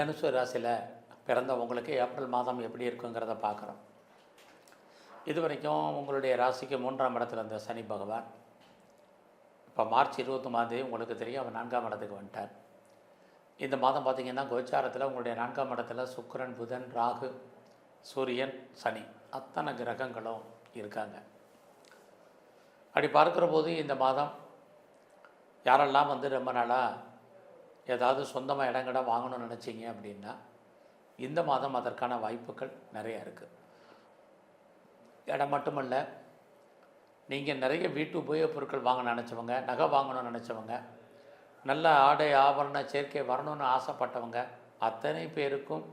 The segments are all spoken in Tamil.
தனுசு ராசியில் பிறந்தவங்களுக்கு ஏப்ரல் மாதம் எப்படி இருக்குங்கிறத பார்க்குறோம். இது வரைக்கும் உங்களுடைய ராசிக்கு மூன்றாம் இடத்துல இருந்த சனி பகவான். இப்போ மார்ச் இருபத்தொம்பதாம் தேதி உங்களுக்கு தெரியும் அவர் நான்காம் இடத்துக்கு வந்துட்டார். இந்த மாதம் பார்த்திங்கன்னா கோச்சாரத்தில் உங்களுடைய நான்காம் இடத்துல சுக்கிரன் புதன் ராகு சூரியன் சனி அத்தனை கிரகங்களும் இருக்காங்க. அப்படி பார்க்குற போது இந்த மாதம் யாரெல்லாம் வந்து ரொம்ப நாளாக ஏதாவது சொந்தமாக இடங்கட வாங்கணும்னு நினச்சிங்க அப்படின்னா இந்த மாதம் அதற்கான வாய்ப்புகள் நிறைய இருக்குது இடம் மட்டுமல்ல நீங்கள் நிறைய வீட்டு உபயோகப் பொருட்கள் வாங்க நினச்சவங்க நகை வாங்கணும்னு நினச்சவங்க நல்ல ஆடை ஆபரண சேர்க்கை வரணும்னு ஆசைப்பட்டவங்க அத்தனை பேருக்கும்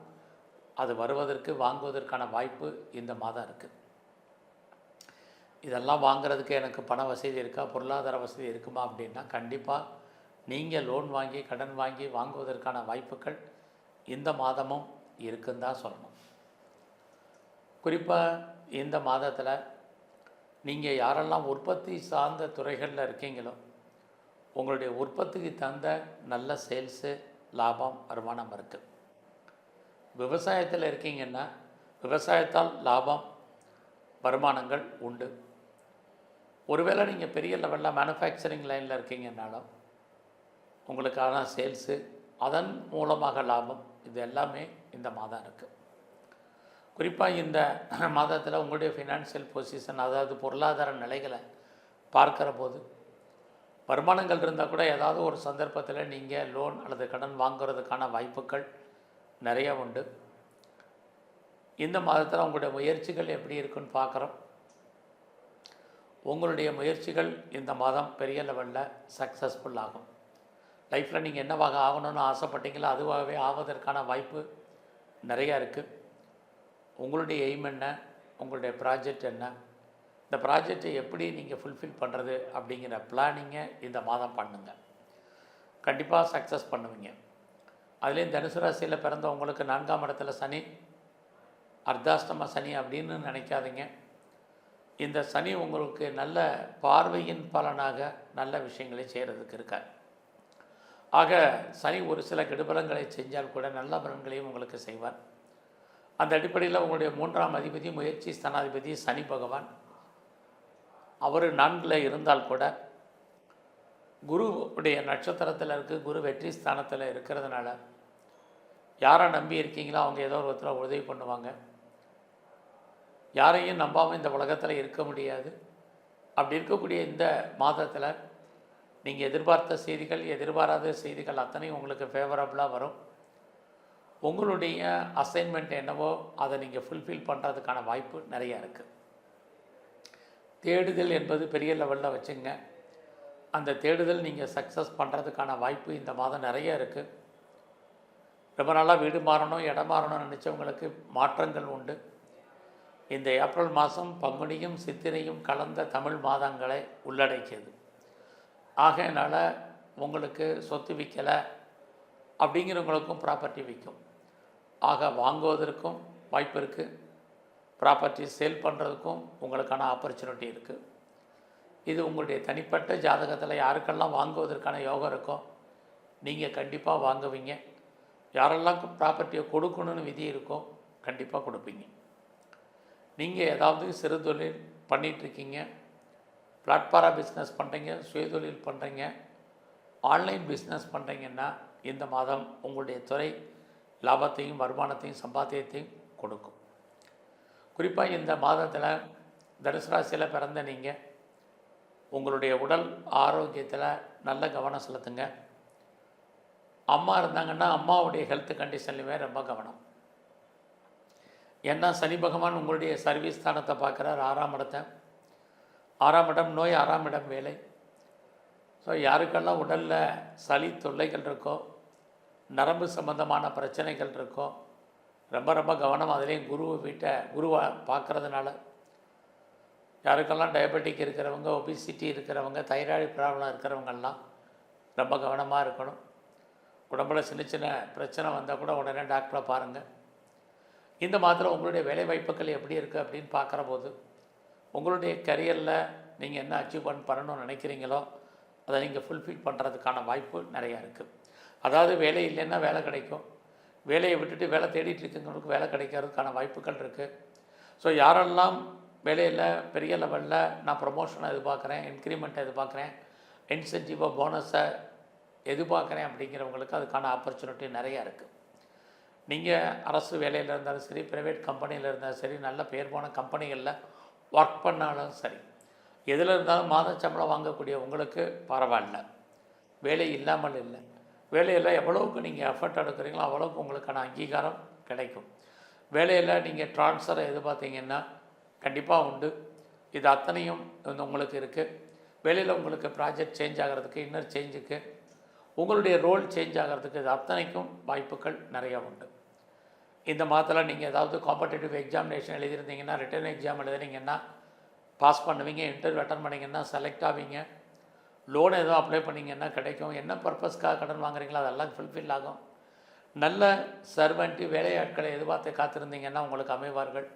அது வருவதற்கு வாங்குவதற்கான வாய்ப்பு இந்த மாதம் இருக்குது இதெல்லாம் வாங்குறதுக்கு எனக்கு பண வசதி இருக்கா பொருளாதார வசதி இருக்குமா அப்படின்னா கண்டிப்பாக நீங்கள் லோன் வாங்கி கடன் வாங்கி வாங்குவதற்கான வாய்ப்புகள் இந்த மாதமும் இருக்குன்னு தான் சொல்லணும். குறிப்பாக இந்த மாதத்தில் நீங்கள் யாரெல்லாம் உற்பத்தி சார்ந்த துறைகளில் இருக்கீங்களோ உங்களுடைய உற்பத்திக்கு தகுந்த நல்ல சேல்ஸு லாபம் வருமானம் இருக்குது விவசாயத்தில் இருக்கீங்கன்னா விவசாயத்தால் லாபம் வருமானங்கள் உண்டு. ஒருவேளை நீங்கள் பெரிய லெவலில் மேனுஃபேக்சரிங் லைனில் இருக்கீங்கன்னாலும் உங்களுக்கான சேல்ஸு அதன் மூலமாக லாபம் இது எல்லாமே இந்த மாதம் இருக்குது குறிப்பாக இந்த மாதத்தில் உங்களுடைய ஃபினான்ஷியல் பொசிஷன் அதாவது பொருளாதார நிலைகளை பார்க்குற போது வருமானங்கள் இருந்தால் கூட ஏதாவது ஒரு சந்தர்ப்பத்தில் நீங்கள் லோன் அல்லது கடன் வாங்குறதுக்கான வாய்ப்புகள் நிறைய உண்டு. இந்த மாதத்தில் உங்களுடைய முயற்சிகள் எப்படி இருக்குன்னு பார்க்குறோம். உங்களுடைய முயற்சிகள் இந்த மாதம் பெரிய லெவலில் சக்ஸஸ்ஃபுல் ஆகும். லைஃப்பில் நீங்கள் என்னவாக ஆகணும்னு ஆசைப்பட்டீங்களோ அதுவாகவே ஆவதற்கான வாய்ப்பு நிறையா இருக்குது உங்களுடைய எய்ம் என்ன? உங்களுடைய ப்ராஜெக்ட் என்ன? இந்த ப்ராஜெக்டை எப்படி நீங்கள் ஃபுல்ஃபில் பண்ணுறது அப்படிங்கிற பிளானிங்கை இந்த மாதம் பண்ணுங்கள் கண்டிப்பாக சக்ஸஸ் பண்ணுவீங்க. அதுலேயும் தனுசு ராசியில் பிறந்தவங்களுக்கு நான்காம் இடத்துல சனி அர்த்தாஷ்டம சனி அப்படின்னு நினைக்காதீங்க. இந்த சனி உங்களுக்கு நல்ல பார்வையின் பலனாக நல்ல விஷயங்களை செய்கிறதுக்கு இருக்கார். ஆக சனி ஒரு சில கெடுபலங்களை செஞ்சால் கூட நல்ல பலன்களையும் உங்களுக்கு செய்வார். அந்த அடிப்படையில் உங்களுடைய மூன்றாம் அதிபதி முயற்சி ஸ்தானாதிபதி சனி பகவான். அவர் நான்கில் இருந்தால் கூட குருவுடைய நட்சத்திரத்தில் இருக்குது குரு வெற்றி ஸ்தானத்தில் இருக்கிறதுனால யாரை நம்பி இருக்கீங்களோ அவங்க ஏதோ ஒரு விதத்தில் உதவி பண்ணுவாங்க. யாரையும் நம்பாமல் இந்த உலகத்தில் இருக்க முடியாது. அப்படி இருக்கக்கூடிய இந்த மாதத்தில் நீங்கள் எதிர்பார்த்த செய்திகள் எதிர்பாராத செய்திகள் அத்தனையும் உங்களுக்கு ஃபேவரபுளாக வரும். உங்களுடைய அசைன்மெண்ட் என்னவோ அதை நீங்கள் ஃபுல்ஃபில் பண்ணுறதுக்கான வாய்ப்பு நிறையா இருக்குது தேடுதல் என்பது பெரிய லெவலில் வச்சுங்க. அந்த தேடுதல் நீங்கள் சக்ஸஸ் பண்ணுறதுக்கான வாய்ப்பு இந்த மாதம் நிறைய இருக்குது ரொம்ப நாளாக வீடு மாறணும் இடம் மாறணும்னு நினச்சவங்களுக்கு மாற்றங்கள் உண்டு. இந்த ஏப்ரல் மாதம் பங்குனியும் சித்திரையும் கலந்த தமிழ் மாதங்களை உள்ளடக்கியது. ஆகையினால் உங்களுக்கு சொத்து விற்கலை அப்படிங்கிறவங்களுக்கும் ப்ராப்பர்ட்டி விற்கும் ஆக வாங்குவதற்கும் வாய்ப்பு இருக்குது ப்ராப்பர்ட்டி சேல் பண்ணுறதுக்கும் உங்களுக்கான ஆப்பர்ச்சுனிட்டி இருக்குது இது உங்களுடைய தனிப்பட்ட ஜாதகத்தில் யாருக்கெல்லாம் வாங்குவதற்கான யோகம் இருக்கோ நீங்கள் கண்டிப்பாக வாங்குவீங்க. யாரெல்லாம் ப்ராப்பர்ட்டியை கொடுக்கணும்னு விதி இருக்கோ கண்டிப்பாக கொடுப்பீங்க. நீங்கள் ஏதாவது சிறு தொழில் பண்ணிகிட்ருக்கீங்க பிளாட்ஃபாராக பிஸ்னஸ் பண்ணுறீங்க சுயதொழில் பண்ணுறீங்க ஆன்லைன் பிஸ்னஸ் பண்ணுறீங்கன்னா இந்த மாதம் உங்களுடைய துறை லாபத்தையும் வருமானத்தையும் சம்பாத்தியத்தையும் கொடுக்கும். குறிப்பாக இந்த மாதத்தில் தனுசுராசியில் பிறந்த நீங்கள் உங்களுடைய உடல் ஆரோக்கியத்தில் நல்ல கவனம் செலுத்துங்க. அம்மா இருந்தாங்கன்னா அம்மாவுடைய ஹெல்த் கண்டிஷன்லையுமே ரொம்ப கவனம். ஏன்னா சனி பகவான் உங்களுடைய சர்வீஸ் ஸ்தானத்தை பார்க்குறார் ஆறாம் இடத்தை. ஆறாம் இடம் நோய் ஆறாம் இடம் வேலை. ஸோ யாருக்கெல்லாம் உடலில் சளி தொல்லைகள் இருக்கோ நரம்பு சம்பந்தமான பிரச்சனைகள் இருக்கோ ரொம்ப ரொம்ப கவனம் அதுலேயும் குரு வீட்டை குருவை பார்க்குறதுனால யாருக்கெல்லாம் டயபெட்டிக் இருக்கிறவங்க ஒபிசிட்டி இருக்கிறவங்க தைராய்டு ப்ராப்ளம் இருக்கிறவங்கெல்லாம் ரொம்ப கவனமாக இருக்கணும். உடம்புல சின்ன சின்ன பிரச்சனை வந்தால் கூட உடனே டாக்டரை பாருங்கள் இந்த மாத்திரம் உங்களுடைய வேலை வாய்ப்புகள் எப்படி இருக்குது அப்படின்னு பார்க்குற போது உங்களுடைய கரியரில் நீங்கள் என்ன அச்சீவ்மெண்ட் பண்ணணும்னு நினைக்கிறீங்களோ அதை நீங்கள் ஃபுல்ஃபில் பண்ணுறதுக்கான வாய்ப்பு நிறையா இருக்குது அதாவது வேலை இல்லைன்னா வேலை கிடைக்கும். வேலையை விட்டுட்டு வேலை தேடிட்டு இருக்கிறவங்களுக்கு வேலை கிடைக்கிறதுக்கான வாய்ப்புகள் இருக்குது ஸோ யாரெல்லாம் வேலையில் பெரிய லெவலில் நான் ப்ரொமோஷனை எதிர்பார்க்குறேன் இன்க்ரிமெண்ட்டை எதிர்பார்க்குறேன் இன்சென்டிவாக போனஸை எதிர்பார்க்குறேன் அப்படிங்கிறவங்களுக்கு அதுக்கான ஆப்பர்ச்சுனிட்டி நிறையா இருக்குது நீங்கள் அரசு வேலையில் இருந்தாலும் சரி ப்ரைவேட் கம்பெனியில் இருந்தாலும் சரி நல்ல பேர் போன கம்பெனிகளில் ஒர்க் பண்ணாலும் சரி. எதில் இருந்தாலும் மாத சம்பளம் வாங்கக்கூடிய உங்களுக்கு பரவாயில்ல. வேலை இல்லாமல் இல்லை. வேலையில் எவ்வளவுக்கு நீங்கள் எஃபர்ட் எடுக்கிறீங்களோ அவ்வளோக்கு உங்களுக்கான அங்கீகாரம் கிடைக்கும். வேலையில் நீங்கள் ட்ரான்ஸ்ஃபரை எதிர்பார்த்தீங்கன்னா கண்டிப்பாக உண்டு. இது அத்தனையும் வந்து உங்களுக்கு இருக்குது வேலையில் உங்களுக்கு ப்ராஜெக்ட் சேஞ்ச் ஆகிறதுக்கு இன்னர் சேஞ்சுக்கு உங்களுடைய ரோல் சேஞ்ச் ஆகிறதுக்கு இது அத்தனைக்கும் வாய்ப்புகள் நிறையா உண்டு. இந்த மாதத்தில் நீங்கள் ஏதாவது காம்படேட்டிவ் எக்ஸாமினேஷன் எழுதியிருந்தீங்கன்னா ரிட்டர்ன் எக்ஸாம் எழுதுனீங்கன்னா பாஸ் பண்ணுவீங்க இன்டர்வியூ அட்டன் பண்ணிங்கன்னா செலக்ட் ஆவீங்க. லோன் எதுவும் அப்ளை பண்ணீங்கன்னா கிடைக்கும். என்ன பர்பஸ்க்காக கடன் வாங்குறீங்களோ அதெல்லாம் ஃபுல்ஃபில் ஆகும். நல்ல சர்வெண்ட்டு வேலையாட்களை எதிர்பார்த்து காத்திருந்தீங்கன்னா உங்களுக்கு அமைவார்கள்.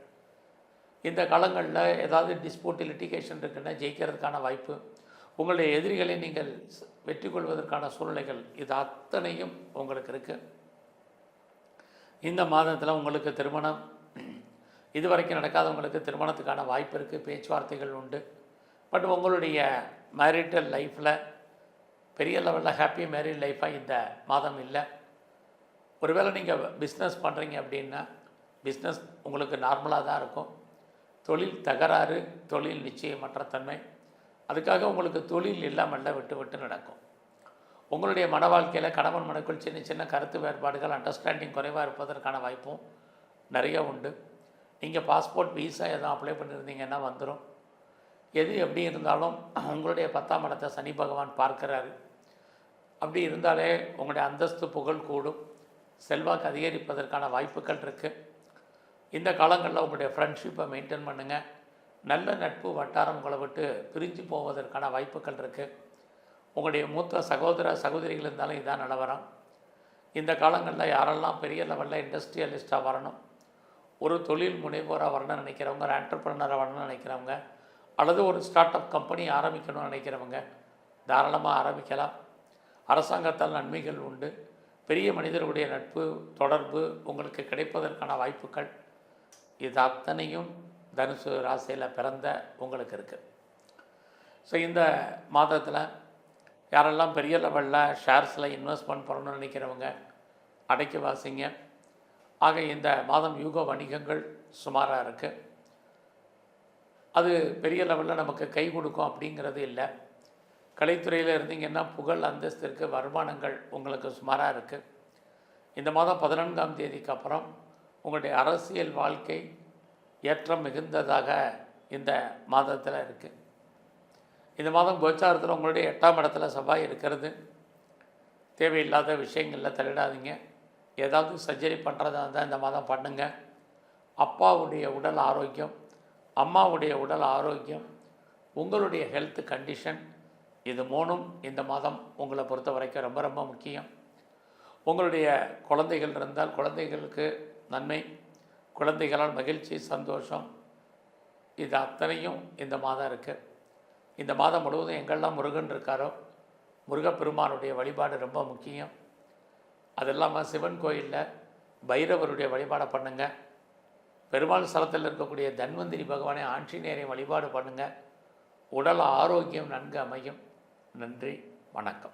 இந்த காலங்களில் ஏதாவது டிஸ்பியூட் லிட்டிகேஷன் இருக்குன்னா ஜெயிக்கிறதுக்கான வாய்ப்பு. உங்களுடைய எதிரிகளை நீங்கள் வெற்றி கொள்வதற்கான சூழ்நிலைகள் இது அத்தனையும் உங்களுக்கு இருக்குது இந்த மாதத்தில் உங்களுக்கு திருமணம். இதுவரைக்கும் நடக்காதவங்களுக்கு திருமணத்துக்கான வாய்ப்பு இருக்குது பேச்சுவார்த்தைகள் உண்டு. பட் உங்களுடைய மேரிட்டல் லைஃப்பில் பெரிய லெவலில் ஹாப்பி மேரிட் லைஃபாக இந்த மாதம் இல்லை. ஒருவேளை நீங்கள் பிஸ்னஸ் பண்ணுறீங்க அப்படின்னா பிஸ்னஸ் உங்களுக்கு நார்மலாக தான் இருக்கும். தொழில் தகராறு தொழில் நிச்சயமற்ற தன்மை. அதுக்காக உங்களுக்கு தொழில் இல்லாமல் விட்டு விட்டு நடக்கும். உங்களுடைய மன வாழ்க்கையில் கணவன் மனுக்குள் சின்ன சின்ன கருத்து வேறுபாடுகள் அண்டர்ஸ்டாண்டிங் குறைவாக இருப்பதற்கான வாய்ப்பும் நிறைய உண்டு. நீங்கள் பாஸ்போர்ட் வீசா எதுவும் அப்ளை பண்ணியிருந்தீங்கன்னா வந்துடும் எது எப்படி இருந்தாலும் உங்களுடைய பத்தாம் இடத்தை சனி பகவான் பார்க்குறாரு. அப்படி இருந்தாலே உங்களுடைய அந்தஸ்து புகழ் கூடும். செல்வாக்கு அதிகரிப்பதற்கான வாய்ப்புகள் இருக்குது இந்த காலங்களில் உங்களுடைய ஃப்ரெண்ட்ஷிப்பை மெயின்டைன் பண்ணுங்கள் நல்ல நட்பு வட்டாரம் உங்களை விட்டு பிரிஞ்சு போவதற்கான வாய்ப்புகள் இருக்குது உங்களுடைய மூத்த சகோதர சகோதரிகள் இருந்தாலும் இதான் நிலவரம். இந்த காலங்களில் யாரெல்லாம் பெரிய லெவலில் இண்டஸ்ட்ரியலிஸ்ட்டாக வரணும் ஒரு தொழில் முனைவோராக வரணும்னு நினைக்கிறவங்க ஒரு ஆண்டர்பிரனராக வரணும்னு நினைக்கிறவங்க அல்லது ஒரு ஸ்டார்ட் அப் கம்பெனி ஆரம்பிக்கணும்னு நினைக்கிறவங்க தாராளமாக ஆரம்பிக்கலாம். அரசாங்கத்தால் நன்மைகள் உண்டு. பெரிய மனிதர்களுடைய நட்பு தொடர்பு உங்களுக்கு கிடைப்பதற்கான வாய்ப்புகள். இது அத்தனையும் தனுசு ராசியில் பிறந்த உங்களுக்கு இருக்குது ஸோ இந்த மாதத்தில் யாரெல்லாம் பெரிய லெவலில் ஷேர்ஸில் இன்வெஸ்ட்மெண்ட் பண்ணணும்னு நினைக்கிறவங்க அடைக்க வாசிங்க ஆக இந்த மாதம் யூக வணிகங்கள் சுமாராக இருக்குது அது பெரிய லெவலில் நமக்கு கை கொடுக்கும் அப்படிங்கிறது இல்லை. கலைத்துறையில் இருந்தீங்கன்னா புகழ் அந்தஸ்திற்கு வருமானங்கள் உங்களுக்கு சுமாராக இருக்குது இந்த மாதம் பதினான்காம் தேதிக்கு அப்புறம் உங்களுடைய அரசியல் வாழ்க்கை ஏற்றம் மிகுந்ததாக இந்த மாதத்தில் இருக்குது இந்த மாதம் கோச்சாரத்தில் உங்களுடைய எட்டாம் இடத்துல செவ்வாய் இருக்கிறது. தேவையில்லாத விஷயங்களில் தலையிடாதீங்க ஏதாவது சர்ஜரி பண்ணுறதா இருந்தால் இந்த மாதம் பண்ணுங்கள் அப்பாவுடைய உடல் ஆரோக்கியம் அம்மாவுடைய உடல் ஆரோக்கியம் உங்களுடைய ஹெல்த் கண்டிஷன் இது மூணும் இந்த மாதம் உங்களை பொறுத்த வரைக்கும் ரொம்ப ரொம்ப முக்கியம். உங்களுடைய குழந்தைகள் இருந்தால் குழந்தைகளுக்கு நன்மை குழந்தைகளால் மகிழ்ச்சி சந்தோஷம். இது அத்தனையும் இந்த மாதம் இருக்குது இந்த மாதம் முழுவதும் எங்கெல்லாம் முருகன் இருக்காரோ முருகப்பெருமானுடைய வழிபாடு ரொம்ப முக்கியம். அது இல்லாமல் சிவன் கோயிலில் பைரவருடைய வழிபாடை பண்ணுங்கள் பெருமாள் ஸ்தலத்தில் இருக்கக்கூடிய தன்வந்திரி பகவானை ஆஞ்சநேயரை வழிபாடு பண்ணுங்கள் உடல் ஆரோக்கியம் நன்கு அமையும். நன்றி வணக்கம்.